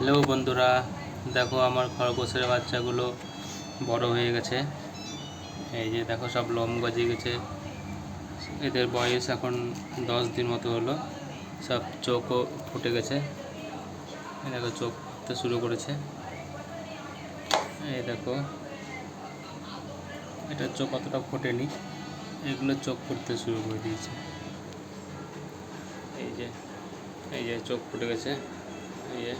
Hello বন্ধুরা, দেখো আমার খরগোশের বাচ্চাগুলো বড় হয়ে গেছে। এই যে দেখো সব লোম গজিয়ে গেছে। এদের বয়স এখন দশ দিন মতো হলো। সব চোখও ফুটে গেছে। দেখো চোখ ফুটতে শুরু করেছে। এই দেখো, এটা চোখ অতটা ফোটেনি। এগুলো চোখ ফুটতে শুরু করে দিয়েছে। এই যে এই যে চোখ ফুটে গেছে। এই যে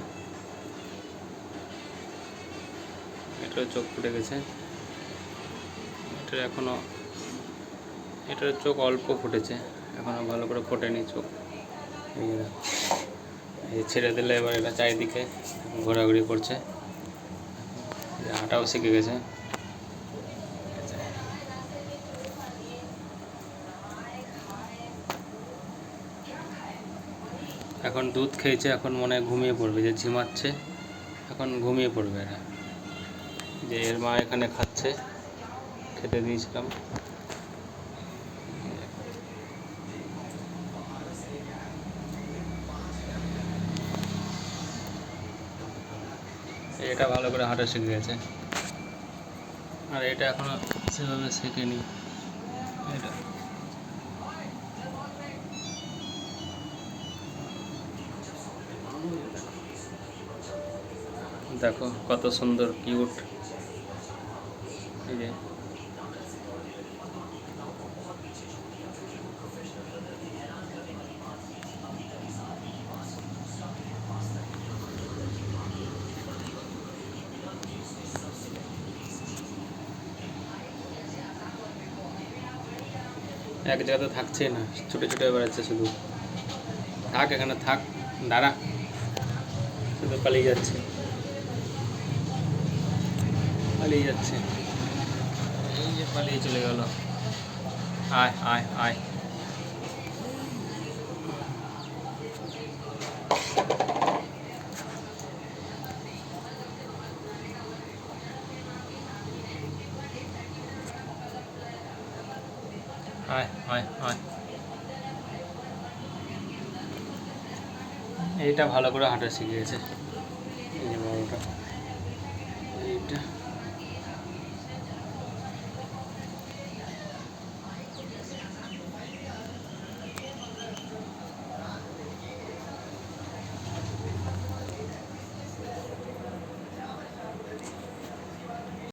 এটার চোখ ফুটে গেছে। এটার এখনও, এটার চোখ অল্প ফুটেছে। এখনও ভালো করে ফোটেনি চোখ। এই ছেড়ে দিলে এবার এটা চারিদিকে ঘোরাঘুরি করছে। হাঁটাও শিখে গেছে। এখন দুধ খেয়েছে, এখন মনে হয় ঘুমিয়ে পড়বে, যে ঝিমাচ্ছে, এখন ঘুমিয়ে পড়বে এরা। যে এর মা এখানে খাচ্ছে, খেতে দিয়েছিলাম। এটা ভালো করে হাঁটা শিখে গেছে। আর এটা এখনও সেভাবে শেখেনি। এটা। দেখো, কত সুন্দর কিউট এক জায়গাতে থাকছে না, ছুটে ছুটে বেড়াচ্ছে শুধু। থাক, এখানে থাক, দাঁড়া। শুধু পালিয়ে যাচ্ছে। পালিয়ে যাচ্ছে। এই যে পালিয়ে চলে গেল আয় আয় আয় আয় আয় আয়। এইটা ভালো করে হাঁটা শিখিয়েছে। এই যে বড়টা। এইটা।